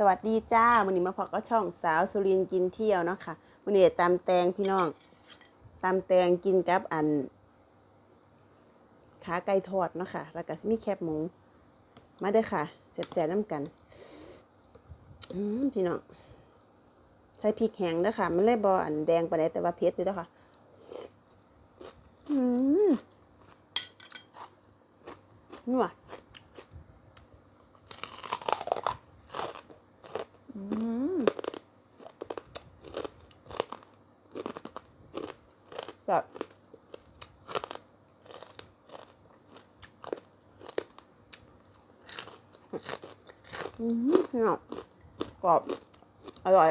สวัสดีจ้าวันนี้มาพอก็ช่องสาวสุรินทร์กินเที่ยวเนาะค่ะวันนี้ตำแตงพี่น้องตำแตงกินกับอัน ขาไก่ทอดเนาะค่ะแล้วก็สมีแคบหมู มาเด้อค่ะแซ่บๆน้ำกันพี่น้องใส่พริกแห้งเด้อค่ะมันเลยบออันแดงไปไหนแต่ว่าเผ็ดอยู่เด้อค่ะอืมนัว แบบอืมเนี่ยกรอบ อร่อย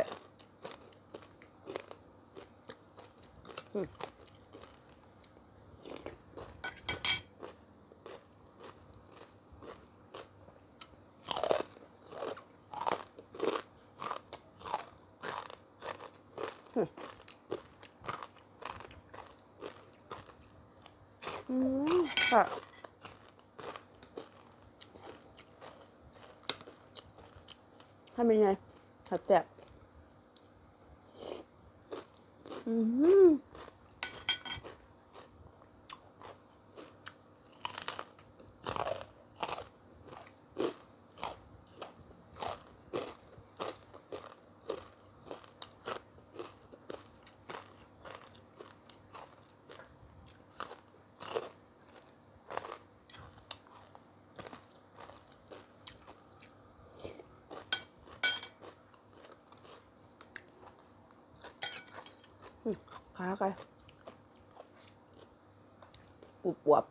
อื อืมค่ะทำยังไงผัดแซ่บอืม ขาไก่ปูบวบ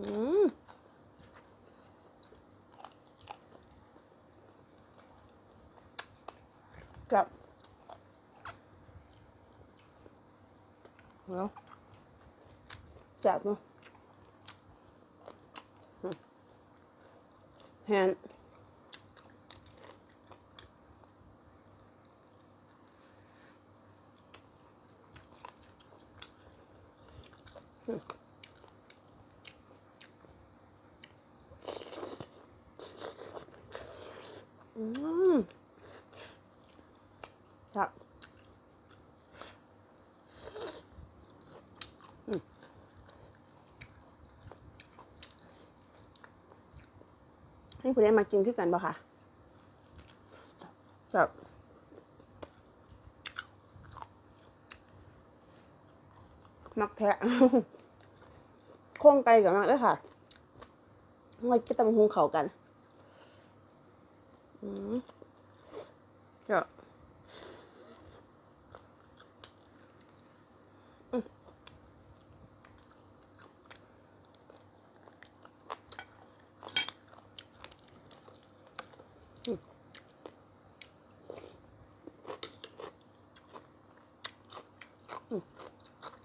อืมกับแล้วจับเนาะแฮน อืม ครับอืมให้ผู้ใดมากินคือกันบ่ค่ะครับมักแทะโค้งไกลกับมักเลยค่ะมากินตำหุงเขากัน Ja. Mm.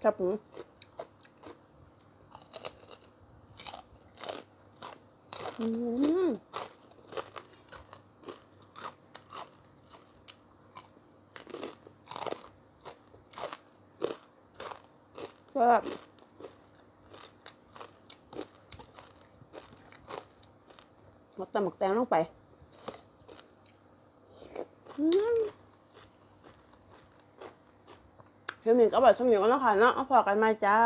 ครับผมอืมก็หมดตำหมักแตงลงไป อืม เดี๋ยวหนึ่งก็บอกสมิวกันแล้วค่ะเนาะเอาพอกันมาจ้า